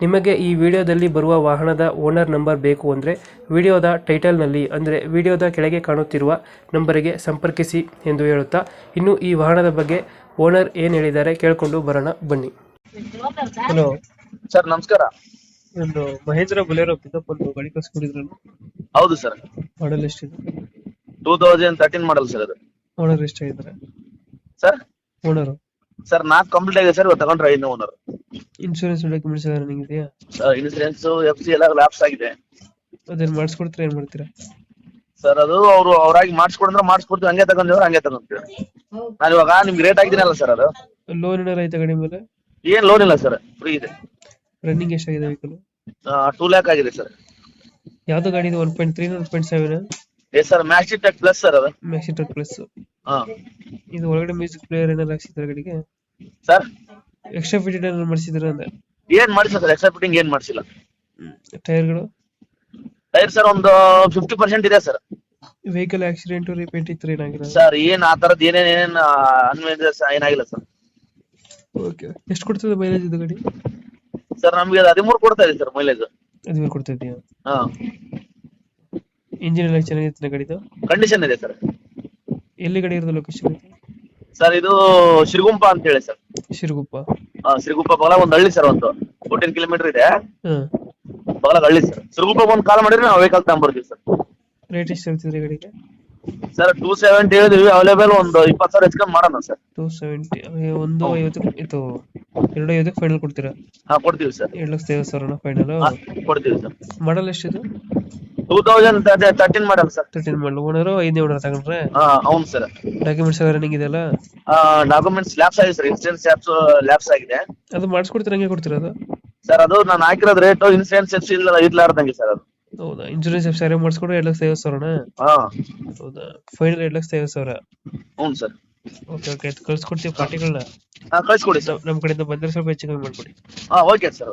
ನಿಮಗೆ ಈ ವಿಡಿಯೋದಲ್ಲಿ ಬರುವ ವಾಹನದ ಓನರ್ ನಂಬರ್ ಬೇಕು ಅಂದರೆ ವಿಡಿಯೋದ ಟೈಟಲ್ನಲ್ಲಿ ಅಂದರೆ ವಿಡಿಯೋದ ಕೆಳಗೆ ಕಾಣುತ್ತಿರುವ ನಂಬರಿಗೆ ಸಂಪರ್ಕಿಸಿ ಎಂದು ಹೇಳುತ್ತಾ ಇನ್ನು ಈ ವಾಹನದ ಬಗ್ಗೆ ಓನರ್ ಏನು ಹೇಳಿದ್ದಾರೆ ಕೇಳಿಕೊಂಡು ಬರೋಣ ಬನ್ನಿ. ಹಲೋ ಸರ್ ನಮಸ್ಕಾರ. ಒಂದು ಮಹೇಂದ್ರ ಬೊಲೆರೋ ಪಿಕಪ್ ಒಂದು ಗಾಡಿ ಕಳಿಸ್ಕೊಂಡಿದ್ರು ಹೌದು ಸರ್ ಮಾಡಲ್ ಎಷ್ಟಿದೆ? Two thousand thirteen model sir ಅದು. ಓನರ್ ಎಷ್ಟಾಗಿದ್ದಾರೆ? ಸರ್ ಓನರು ಸರ್ ನಾಲ್ಕು ಕಂಪ್ಲೀಟ್ ಆಗಿದೆ ಸರ್ ಇವತ್ತು ತಗೊಂಡ್ರೆ ಐದು ಓನರ್ ಇನ್ಶೂರೆನ್ಸ್ ಡಾಕ್ಯುಮೆಂಟ್ಸ್ ಎಲ್ಲ ನಿಮಗೆ ಇದೆಯಾ ಸರ್ ಇನ್ಸೂರೆನ್ಸ್ ಎಫ್ ಸಿ ಎಲ್ಲ ಲ್ಯಾಪ್ಸ್ ಆಗಿದೆ. ಅದೇನು ಮಾಡಿಸ್ಕೊಡ್ತೀರಾ ಏನು ಮಾಡ್ತೀರಾ? ಸರ್ ಅದು ಅವರು ಅವರಾಗಿ ಮಾಡಿಸ್ಕೊಡಂದ್ರೆ ಮಾಡಿಸ್ಕೊಡ್ತೀವಿ ಹಂಗೆ ತಗೊಂಡಿವ್ರೆ ಹಂಗೆ ತಗೊಂತೀವಿ ನಾನು ಇವಾಗ ನಿಮ್ಗೆ ರೇಟ್ ಆಗಿದ್ದೀನಲ್ಲ ಸರ್ ಅದು. ಲೋನ್ ಏನಾರ ಐತೆ ಗಾಡಿ ಮೇಲೆ? ಏನ್ ಲೋನ್ ಇಲ್ಲ ಸರ್ ಫ್ರೀ ಇದೆ. ರನ್ನಿಂಗ್ ಎಷ್ಟಾಗಿದೆ ವೆಹಿಕಲ್ ಟೂ ಲ್ಯಾಕ್ ಆಗಿದೆ ಸರ್ ಯಾವ್ದು ಗಾಡಿ ಇದೆ one point three one point seven yes sir Maxitruck plus sir ಅದು. ಮ್ಯಾಕ್ಸಿಟರ್ ಪ್ಲಸ್ ಹಾ. ಇದು ಒಳಗಡೆ ಮ್ಯೂಸಿಕ್ ಪ್ಲೇಯರ್ ಏನಾರು ಹಾಕ್ಸಿದ್ರೆ ಗಡಿಗೆ? ಸರ್ ಎಕ್ಸ್ಟ್ರಾ ಫಿಟ್ಟಿಂಗ್ ಏನಾದ್ರು ಮಾಡಿಸಿದ್ರೆ ಅಂದೆ? ಏನ್ ಮಾಡಿಸಿಲ್ಲ ಸರ್ ಎಕ್ಸ್ಟ್ರಾ ಫಿಟ್ಟಿಂಗ್ ಏನ್ ಮಾಡಿಸಿಲ್ಲ. ಟೈರ್ಗಳು ಟೈರ್ ಸರ್ ಒಂದು ಫಿಫ್ಟಿ ಪರ್ಸೆಂಟ್ ಇದೆ ಸರ್ ವೆಹಿಕಲ್ ಆಕ್ಸಿಡೆಂಟ್ ರಿಪೇಂಟ್ ಇತ್ತು ಏನಾಗಿಲ್ಲ ಸರ್ ಏನ್ ಆ ತರದ್ ಏನೇನ್ ಏನೇನ್ ಅನ್ವೇಷ ಏನಾಗಿಲ್ಲ ಸರ್ ಓಕೆ ಎಷ್ಟು ಕೊಡ್ತದೆ ಮೈಲೇಜ್ ಇದು ಗಾಡಿ? ಸರ್ ನಮ್ಗೆ ಅದು ಹದಿಮೂರು ಕೊಡ್ತಾ ಇದೆ ಸರ್ ಮೈಲೇಜ್ ಹದಿಮೂರು ಕೊಡ್ತಿದ್ಯಾ ಹಾ. ಇಂಜಿನ್ ಎಲ್ಲ ಚೆನ್ನಾಗಿತ್ತು ಗಾಡಿದು? ಕಂಡೀಷನ್ ಇದೆ ಸರ್ ಎಲ್ಲಿ ಗಾಡಿ ಇರೋದು ಲೊಕೇಶನ್ ಸರ್ ಇದು ಶಿರಗುಂಪ ಅಂತ ಹೇಳಿ ಸರ್. ಶಿರಗುಪ್ಪ ಆ, ಶಿರಗುಪ್ಪ ಬಗಲ ಒಂದ್ ಹಳ್ಳಿ ಸರ್ ಒಂದು. ಫೋರ್ಟೀನ್ ಕಿಲೋಮೀಟರ್ ಇದೆ. ಹಾಂ. ಬಗಲ ಹಳ್ಳಿ ಸರ್. ಶಿರಗುಪ್ಪ ಒಂದ್ ಕಾಲ್ ಮಾಡಿದ್ರೆ ನಾವು ವೆಹಿಕಲ್ ತಗೊಂಡ್ಬರ್ತೀವಿ ಸರ್. ರೇಟ್ ಎಷ್ಟು ಹೇಳ್ತಿದ್ರಿ ಗಾಡಿಗೆ? ಸರ್ ಟೂ ಸೆವೆಂಟಿ ಹೇಳಿದ್ವಿ ಅವೈಲೇಬಲ್ ಒಂದು ಇಪ್ಪತ್ತು ಸಾವಿರ ಹೆಚ್ಕೊಂಡ್ ಮಾಡೋಣ ಸರ್. ಟೂ ಸೆವೆಂಟಿ ಒಂದು ಐವತ್ತು ಇದು ಎರಡು ಐವತ್ತಕ್ಕೆ ಫೈನಲ್ ಕೊಡ್ತೀರಾ? ಹಾ ಕೊಡ್ತೀವಿ ಸರ್. ಎರಡು ಲಕ್ಷದ ಐವತ್ತು ಸಾವಿರನ ಫೈನಲ್ ಕೊಡ್ತೀವಿ sir. Model ಎಷ್ಟಿದು? Two thousand thirteen model sir thirteen model owner ಐದನೇ ಓನರ್ ತಗೊಂಡ್ರೆ? ಹಾ ಹೌನ್ ಸರ್ ಡಾಕ್ಯುಮೆಂಟ್ಸ್ ಎಲ್ಲ ರನ್ನಿಂಗ್ ಆ ಡಾಕ್ಯುಮೆಂಟ್ಸ್ ಲ್ಯಾಪ್ಸ್ ಆಗಿದೆ ಸರ್ ಇನ್ಸೂರೆನ್ಸ್ ಲ್ಯಾಪ್ಸ್ ಆಗಿದೆ. ಅದು ಮಾಡಿಸ್ಕೊಡ್ತೀರ ಹಂಗೆ ಸರ್ ಅದು? ನಾನು ಹಾಕಿರೋ ರೇಟ್ ಇನ್ಸೂರೆನ್ಸ್ ಎಫ್ಸಿ ಇಲ್ಲ ಇರ್ಲಾರ್ದಂಗೆ ಸರ್ ಅದು. ಹೌದಾ? ಇನ್ಶೂರೆನ್ಸ್ ಎಫ್ ಸರಿ ಮಾಡಿಸ್ಕೊಂಡ್ರೆ ಎರಡು ಲಕ್ಷ ಹಾ. ಹೌದಾ? ಫೈನಲ್ ಎರಡು ಲಕ್ಷ ಐವತ್ತು ಸಾವಿರ? ಹ್ಞೂ ಸರ್ ಓಕೆ ಓಕೆ. ಕಳ್ಸಿ ಕೊಡ್ತೀವಿ ಪಾರ್ಟಿಗಳನ್ನ. ಕಳಿಸ್ಕೊಡಿ ಸರ್ ನಮ್ಮ ಕಡೆಯಿಂದ ಬಂದರೆ ಸ್ವಲ್ಪ ಹೆಚ್ಚು ಕಮ್ಮಿ ಮಾಡಿಕೊಡಿ ಹಾಂ ಓಕೆ ಸರ್